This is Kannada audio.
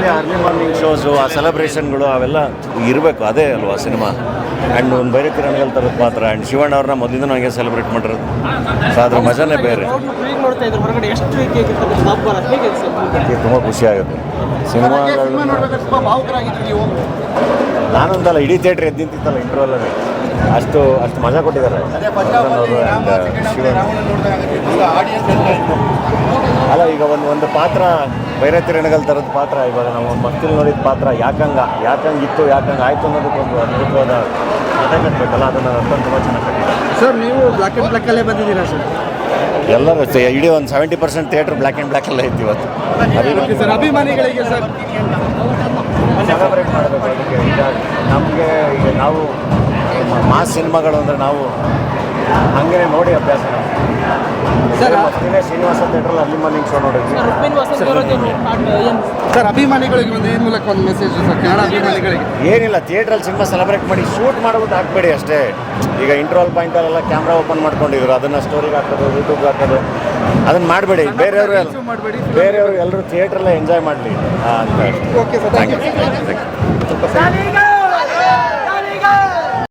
ಯೂಶ್ವಲಿ ಅರ್ಲಿ ಮಾರ್ನಿಂಗ್ ಶೋಸು ಆ ಸೆಲೆಬ್ರೇಷನ್ಗಳು ಅವೆಲ್ಲ ಇರಬೇಕು ಅದೇ ಅಲ್ವಾ ಸಿನಿಮಾ. ಆ್ಯಂಡ್ ಒಂದು ಬೈರೆ ಕಿರಣಗಳ ಥರದ ಪಾತ್ರ ಆ್ಯಂಡ್ ಶಿವಣ್ಣ ಅವ್ರನ್ನ ಮೊದಲಿಂದ ನನಗೆ ಸೆಲೆಬ್ರೇಟ್ ಮಾಡಿರೋದು. ಸೊ ಅದ್ರ ಮಜಾನೇ ಬೇರೆ. ತುಂಬ ಖುಷಿ ಆಗುತ್ತೆ. ಸಿನಿಮಾಗಳು ನಾನೊಂದಲ್ಲ ಇಡೀ ಥಿಯೇಟ್ರ್ ಎದ್ದು ನಿಂತಿತ್ತಲ್ಲ ಇಂಟ್ರೋಲಲ್ಲಿ ಅಷ್ಟು ಅಷ್ಟು ಮಜಾ ಕೊಟ್ಟಿದ್ದಾರೆ. ಶಿವಣ್ಣ. ಅಲ್ಲ ಈಗ ಒಂದು ಒಂದು ಪಾತ್ರ ಬೈರತಿರಣಗಲ್ ಥರದ ಪಾತ್ರ ಇವಾಗ ನಾವು ಒಂದು ಮಕ್ಕಳು ನೋಡಿದ ಪಾತ್ರ ಯಾಕಂಗ? ಯಾಕಂಗಿತ್ತು ಯಾಕಂಗೆ ಆಯ್ತು ಅನ್ನೋದಕ್ಕೊಂದು ಅದ್ಭುತವಾದ ಕಥೆ ಕಟ್ಟಬೇಕಲ್ಲ ಅದನ್ನು ಅಷ್ಟೊಂದು ತುಂಬ ಚೆನ್ನಾಗಿ ಕಟ್ಟಿದ್ದಾರೆ. ಸರ್ ನೀವು ಬ್ಲಾಕ್ ಆ್ಯಂಡ್ ಬ್ಲ್ಯಾಕಲ್ಲೇ ಬಂದಿದ್ದೀರಾ ಸರ್? ಎಲ್ಲರೂ ಅಷ್ಟೇ ಇಡೀ ಒಂದು seventy percent theatre black and ಬ್ಲ್ಯಾಕಲ್ಲೇ ಇತ್ತು ಇವತ್ತು. ಸರ್ ಅಭಿಮಾನಿಗಳಿಗೆ ಸರ್. ಸೆಲೆಬ್ರೇಟ್ ಮಾಡಬೇಕು ಅದಕ್ಕೆ. ಈಗ ನಮಗೆ ಈಗ ನಾವು ಮಾಸ್ ಸಿನಿಮಾಗಳು ಅಂದರೆ ನಾವು ಹಂಗೆ ನೋಡಿ ಅಭ್ಯಾಸ ಶ್ರೀನಿವಾಸ ಥಿಯೇಟ್ರಲ್ಲಿ ಅಲ್ಲಿ ಮಾರ್ನಿಂಗ್ ಶೋ ನೋಡಿದ್ವಿ. ಸರ್ ಅಭಿಮಾನಿಗಳಿಗೆ ಒಂದು ಏನು ಮೂಲಕ ಒಂದು ಮೆಸೇಜ್ ಸರ್ ಕನ್ನಡ ಅಭಿಮಾನಿಗಳಿಗೆ. ಏನಿಲ್ಲ ಥಿಯೇಟ್ರಲ್ಲಿ ಸಿನಿಮಾ ಸೆಲೆಬ್ರೇಟ್ ಮಾಡಿ ಶೂಟ್ ಮಾಡ್ಬಿಟ್ಟು ಹಾಕ್ಬೇಡಿ ಅಷ್ಟೇ. ಈಗ ಇಂಟ್ರೋಲ್ ಪಾಯಿಂಟಲ್ಲೆಲ್ಲ ಕ್ಯಾಮ್ರಾ ಓಪನ್ ಮಾಡ್ಕೊಂಡಿದ್ರು ಅದನ್ನು ಸ್ಟೋರಿಗೆ ಹಾಕೋದು ಯೂಟ್ಯೂಬ್ಗೆ ಹಾಕೋದು ಅದನ್ನು ಮಾಡಬೇಡಿ. ಬೇರೆಯವರು ಬೇರೆಯವರು ಎಲ್ಲರೂ ಥಿಯೇಟ್ರಲ್ಲೇ ಎಂಜಾಯ್ ಮಾಡಲಿ. ಅಂತ okay sir thank you thank you